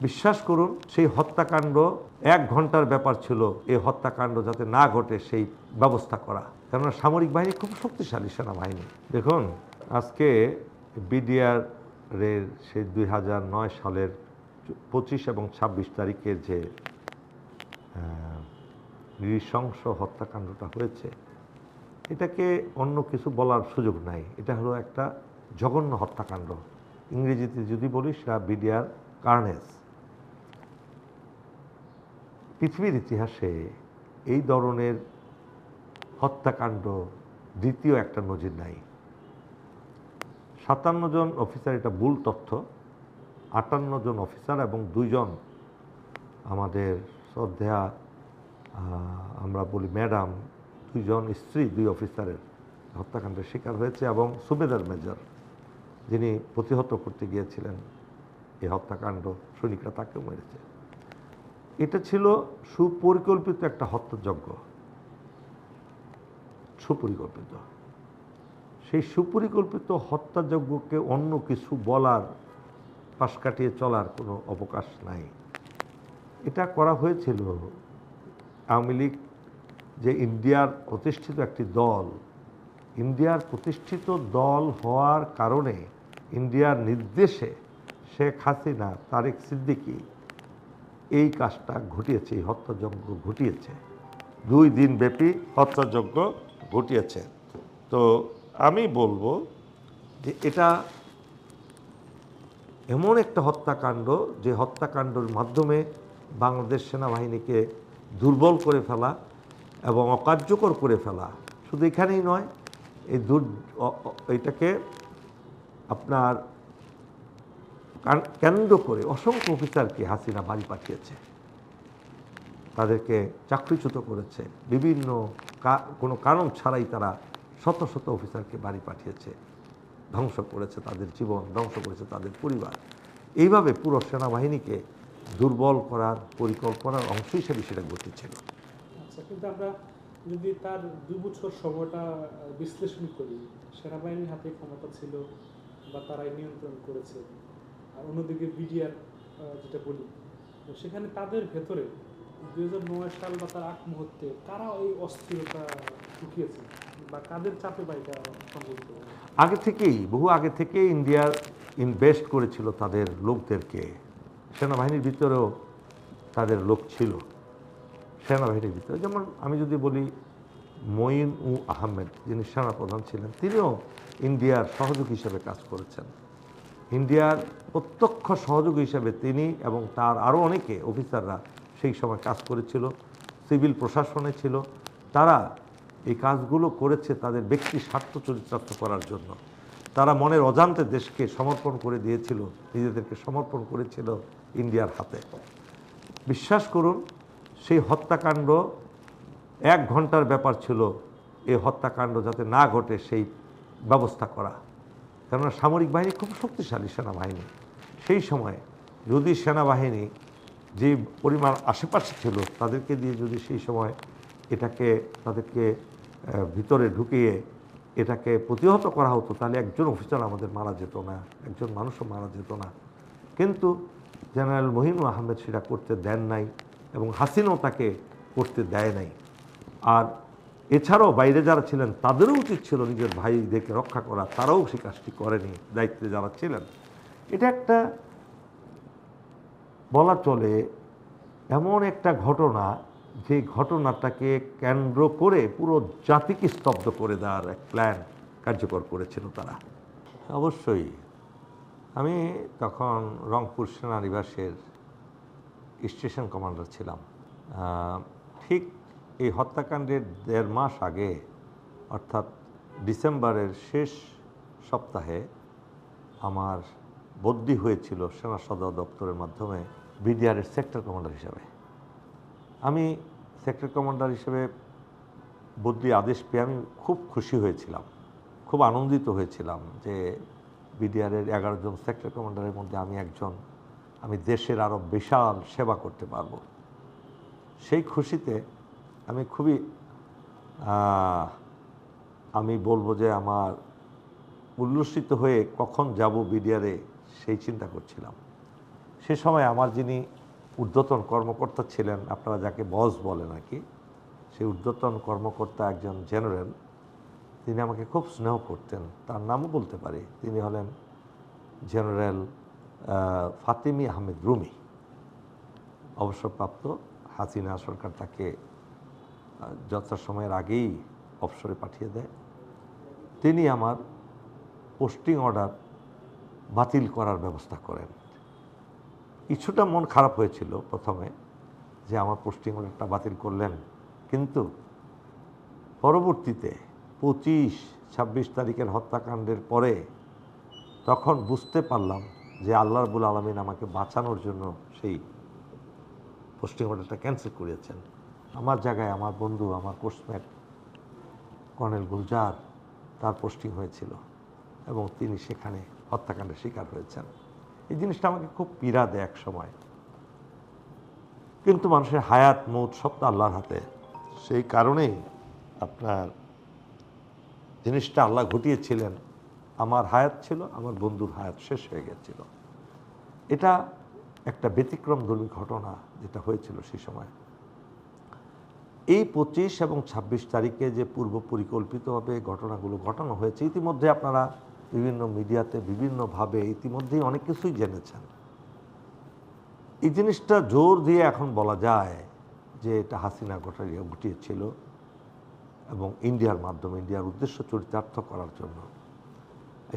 বিশ্বাস করুন, সেই হত্যাকাণ্ড এক ঘণ্টার ব্যাপার ছিল। এই হত্যাকাণ্ড যাতে না ঘটে, সেই ব্যবস্থা করা। কেননা সামরিক বাহিনী খুব শক্তিশালী সেনাবাহিনী। দেখুন, আজকে বিডিআর এর সেই দুই নয় সালের পঁচিশ এবং ছাব্বিশ তারিখের যে নৃশংস হত্যাকাণ্ডটা হয়েছে, এটাকে অন্য কিছু বলার সুযোগ নাই। এটা হলো একটা জঘন্য হত্যাকাণ্ড। ইংরেজিতে যদি বলি, সেটা বিডিআর কার্নেস। পৃথিবীর ইতিহাসে এই ধরনের হত্যাকাণ্ড দ্বিতীয় একটা নজির নাই। সাতান্ন জন অফিসার, এটা ভুল তথ্য। আটান্ন জন অফিসার এবং দুইজন আমাদের শ্রদ্ধা আমরা বলি ম্যাডাম, দুইজন স্ত্রী, দুই অফিসারের হত্যাকাণ্ডের শিকার হয়েছে এবং সুবেদার মেজর, যিনি প্রতিহত করতে গিয়েছিলেন এই হত্যাকাণ্ড, সৈনিকরা তাকেও মেরেছে। এটা ছিল সুপরিকল্পিত একটা হত্যাযজ্ঞ। সুপরিকল্পিত। সেই সুপরিকল্পিত হত্যাযজ্ঞকে অন্য কিছু বলার, পাশ কাটিয়ে চলার কোনো অবকাশ নাই। এটা করা হয়েছিল আওয়ামী লীগ যে ইন্ডিয়ার প্রতিষ্ঠিত একটি দল, ইন্ডিয়ার প্রতিষ্ঠিত দল হওয়ার কারণে ইন্ডিয়ার নির্দেশে শেখ হাসিনা, তারেক সিদ্দিকী এই কাজটা ঘটিয়েছে, এই হত্যাযজ্ঞ ঘটিয়েছে। দুই দিন ব্যাপী হত্যাযজ্ঞ ঘটিয়েছে। তো আমি বলব যে এটা এমন একটা হত্যাকাণ্ড, যে হত্যাকাণ্ডের মাধ্যমে বাংলাদেশ সেনাবাহিনীকে দুর্বল করে ফেলা এবং অকার্যকর করে ফেলা শুধু এখানেই নয়, এই দুর এটাকে আপনার কেন্দ্র করে অসংখ্য অফিসারকে হাসিনা বাড়ি পাঠিয়েছে। তাদেরকে চাকরিচ্যুত করেছে। বিভিন্ন কোনো কারণ ছাড়াই তারা শত শত অফিসারকে বাড়ি পাঠিয়েছে। ধ্বংস করেছে তাদের জীবন, ধ্বংস করেছে তাদের পরিবার। এইভাবে পুরো সেনাবাহিনীকে দুর্বল করার পরিকল্পনার অংশ হিসেবে সেটা ঘটেছিল। আচ্ছা কিন্তু আমরা যদি তার দুই বছর সময়টা বিশ্লেষণ করি, সেনাবাহিনীর হাতে ক্ষমতা ছিল বা তারাই নিয়ন্ত্রণ করেছে আর অন্যদিকে বিডিআর যেটা বলি, তো সেখানে তাদের ভেতরে দু হাজার নয় সাল বা তার আগ মুহূর্তে কারা এই অস্থিরতা ঢুকিয়েছে বা কাদের চাপে বা এটা সংঘটিত আগে থেকেই, বহু আগে থেকে ইন্ডিয়ার ইনভেস্ট করেছিল তাদের লোকদেরকে। সেনাবাহিনীর ভিতরেও তাদের লোক ছিল। সেনাবাহিনীর ভিতরে, যেমন আমি যদি বলি, মঈন উ আহমেদ যিনি সেনাপ্রধান ছিলেন, তিনিও ইন্ডিয়ার সহযোগী হিসেবে কাজ করেছেন। ইন্ডিয়ার প্রত্যক্ষ সহযোগী হিসাবে তিনি এবং তার আরও অনেকে অফিসাররা সেই সময় কাজ করেছিল, সিভিল প্রশাসনে ছিল। তারা এই কাজগুলো করেছে তাদের ব্যক্তি স্বার্থ চরিতার্থ করার জন্য। তারা মনের অজান্তে দেশকে সমর্পণ করে দিয়েছিল, নিজেদেরকে সমর্পণ করেছিল ইন্ডিয়ার হাতে। বিশ্বাস করুন, সেই হত্যাকাণ্ড এক ঘণ্টার ব্যাপার ছিল, এই হত্যাকাণ্ড যাতে না ঘটে সেই ব্যবস্থা করা। কেননা সামরিক বাহিনী খুব শক্তিশালী সেনাবাহিনী। সেই সময় যদি সেনাবাহিনী যে পরিমাণ আশেপাশে ছিল তাদেরকে দিয়ে যদি সেই সময় এটাকে, তাদেরকে ভিতরে ঢুকিয়ে এটাকে প্রতিহত করা হতো, তাহলে একজন অফিসার আমাদের মারা যেত না, একজন মানুষও মারা যেত না। কিন্তু জেনারেল মহিনু আহমেদ সেটা করতে দেন নাই এবং হাসিনও তাকে করতে দেয় নাই। আর এছাড়াও বাইরে যারা ছিলেন, তাদেরও উচিত ছিল নিজের ভাইদেরকে রক্ষা করা। তারাও সে কাজটি করেনি, দায়িত্বে যারা ছিলেন। এটা একটা বলা চলে এমন একটা ঘটনা, যে ঘটনাটাকে কেন্দ্র করে পুরো জাতিকে স্তব্ধ করে দেওয়ার এক প্ল্যান কার্যকর করেছিল তারা। অবশ্যই, আমি তখন রংপুর সেনানিবাসের স্টেশন কমান্ডার ছিলাম। ঠিক এই হত্যাকাণ্ডের দেড় মাস আগে, অর্থাৎ ডিসেম্বরের শেষ সপ্তাহে আমার বদলি হয়েছিল সেনা সদর দপ্তরের মাধ্যমে বিডিআরের সেক্টর কমান্ডার হিসাবে। আমি সেক্টর কমান্ডার হিসেবে বদলি আদেশ পেয়ে আমি খুব খুশি হয়েছিলাম, খুব আনন্দিত হয়েছিলাম যে বিডিআরের এগারো জন সেক্টর কমান্ডারের মধ্যে আমি একজন, আমি দেশের আরও বিশাল সেবা করতে পারব। সেই খুশিতে আমি খুবই আমি বলব যে আমার উল্লসিত হয়ে কখন যাব বিডিআরে সেই চিন্তা করছিলাম। সে সময় আমার যিনি ঊর্ধ্বতন কর্মকর্তা ছিলেন, আপনারা যাকে বস বলেন আর কি সেই ঊর্ধ্বতন কর্মকর্তা একজন জেনারেল, তিনি আমাকে খুব স্নেহ করতেন। তার নামও বলতে পারি। তিনি হলেন জেনারেল ফাতিমি আহমেদ রুমি। অবসরপ্রাপ্ত হাসিনা সরকার তাকে যথাসময়ের আগেই অবসরে পাঠিয়ে দেয়। তিনি আমার পোস্টিং অর্ডার বাতিল করার ব্যবস্থা করেন। কিছুটা মন খারাপ হয়েছিল প্রথমে যে আমার পোস্টিং অর্ডারটা বাতিল করলেন, কিন্তু পরবর্তীতে পঁচিশ, ছাব্বিশ তারিখের হত্যাকাণ্ডের পরে তখন বুঝতে পারলাম যে আল্লাহ রবুল আলমিন আমাকে বাঁচানোর জন্য সেই পোস্টিং অর্ডারটা ক্যান্সেল করিয়েছেন। আমার জায়গায় আমার বন্ধু, আমার কোর্সমেট কর্নেল গুলজার, তার পোস্টিং হয়েছিল এবং তিনি সেখানে হত্যাকাণ্ডের শিকার হয়েছেন। এই জিনিসটা আমাকে খুব পীড়া দেয় এক সময়। কিন্তু মানুষের হায়াত, মৌত সব তো আল্লাহর হাতে। সেই কারণেই আপনার জিনিসটা আল্লাহ ঘটিয়েছিলেন। আমার হায়াত ছিল, আমার বন্ধুর হায়াত শেষ হয়ে গেছিল। এটা একটা ব্যতিক্রম ব্যতিক্রমধর্মী ঘটনা যেটা হয়েছিল সেই সময়। এই পঁচিশ এবং ছাব্বিশ তারিখে যে পূর্ব পরিকল্পিতভাবে ঘটনাগুলো ঘটানো হয়েছে, ইতিমধ্যে আপনারা বিভিন্ন মিডিয়াতে বিভিন্নভাবে ইতিমধ্যেই অনেক কিছুই জেনেছেন। এই জিনিসটা জোর দিয়ে এখন বলা যায় যে এটা হাসিনা ঘটাইয়া ঘটিয়েছিল এবং ইন্ডিয়ার মাধ্যমে, ইন্ডিয়ার উদ্দেশ্য চরিতার্থ করার জন্য।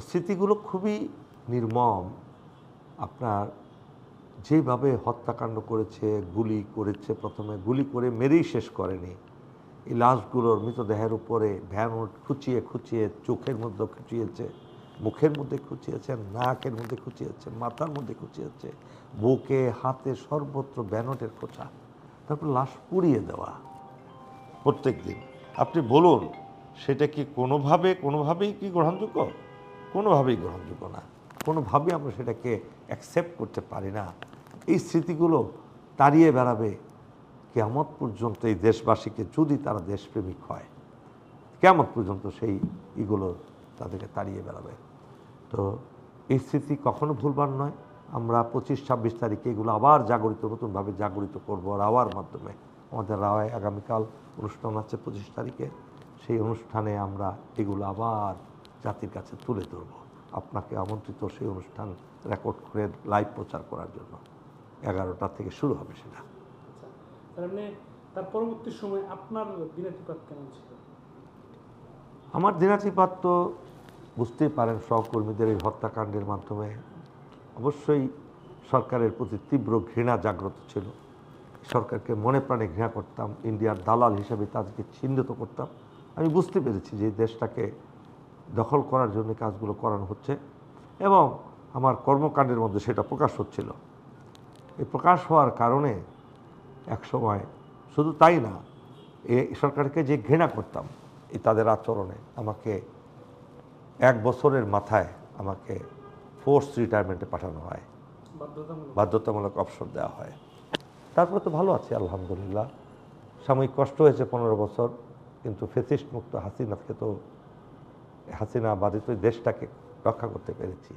স্মৃতিগুলো খুবই নির্মম। আপনার যেভাবে হত্যাকাণ্ড করেছে, গুলি করেছে, প্রথমে গুলি করে মেরেই শেষ করেনি। এই লাশগুলোর মৃতদেহের উপরে ভ্যান খুঁচিয়ে খুঁচিয়ে চোখের মধ্যে খুঁচিয়েছে, মুখের মধ্যে খুঁচিয়েছে, নাকের মধ্যে খুঁচিয়েছে, মাথার মধ্যে খুঁচিয়েছে, বুকে, হাতে সর্বত্র ব্যানটের খোঁচা, তারপর লাশ পুড়িয়ে দেওয়া প্রত্যেক দিন। আপনি বলুন, সেটা কি কোনোভাবে, কোনোভাবেই কি গ্রহণযোগ্য? কোনোভাবেই গ্রহণযোগ্য না। কোনোভাবেই আমরা সেটাকে অ্যাকসেপ্ট করতে পারি না। এই স্মৃতিগুলো তাড়িয়ে বেড়াবে কেমন পর্যন্ত এই দেশবাসীকে যদি তারা দেশপ্রেমিক হয়। কেমন পর্যন্ত সেই ইগুলো তাদেরকে তাড়িয়ে বেড়াবে। তো এই স্মৃতি কখনো ভুলবার নয়। আমরা পঁচিশ, ছাব্বিশ তারিখে এগুলো আবার জাগরিত, নতুনভাবে জাগরিত করব রাওয়ার মাধ্যমে। আমাদের রাওয়ায় আগামীকাল অনুষ্ঠান আছে পঁচিশ তারিখে। সেই অনুষ্ঠানে আমরা এগুলো আবার জাতির কাছে তুলে ধরবো। আপনাকে আমন্ত্রিত সেই অনুষ্ঠান রেকর্ড করে লাইভ প্রচার করার জন্য। এগারোটা থেকে শুরু হবে সেটা। আচ্ছা তার মানে পরবর্তী সময় আপনার দিনাতিপাত কেমন ছিল? আমার দিনাতিপাত তো বুঝতেই পারেন সহকর্মীদের এই হত্যাকাণ্ডের মাধ্যমে অবশ্যই সরকারের প্রতি তীব্র ঘৃণা জাগ্রত ছিল। সরকারকে মনে প্রাণে ঘৃণা করতাম ইন্ডিয়ার দালাল হিসেবে তাদেরকে চিহ্নিত করতাম। আমি বুঝতে পেরেছি যে দেশটাকে দখল করার জন্য কাজগুলো করানো হচ্ছে এবং আমার কর্মকাণ্ডের মধ্যে সেটা প্রকাশ হচ্ছিল। এই প্রকাশ হওয়ার কারণে একসময় শুধু তাই না এ সরকারকে যে ঘৃণা করতাম এই তাদের আচরণে আমাকে এক বছরের মাথায় আমাকে ফোর্স রিটায়ারমেন্টে পাঠানো হয়। বাধ্যতামূলক। অবসর দেওয়া হয়। তারপরে তো ভালো আছি আলহামদুলিল্লাহ। সাময়িক কষ্ট হয়েছে পনেরো বছর কিন্তু ফেসিস্ট মুক্ত হাসিনাকে তো হাসিনা বাধিত দেশটাকে রক্ষা করতে পেরেছি।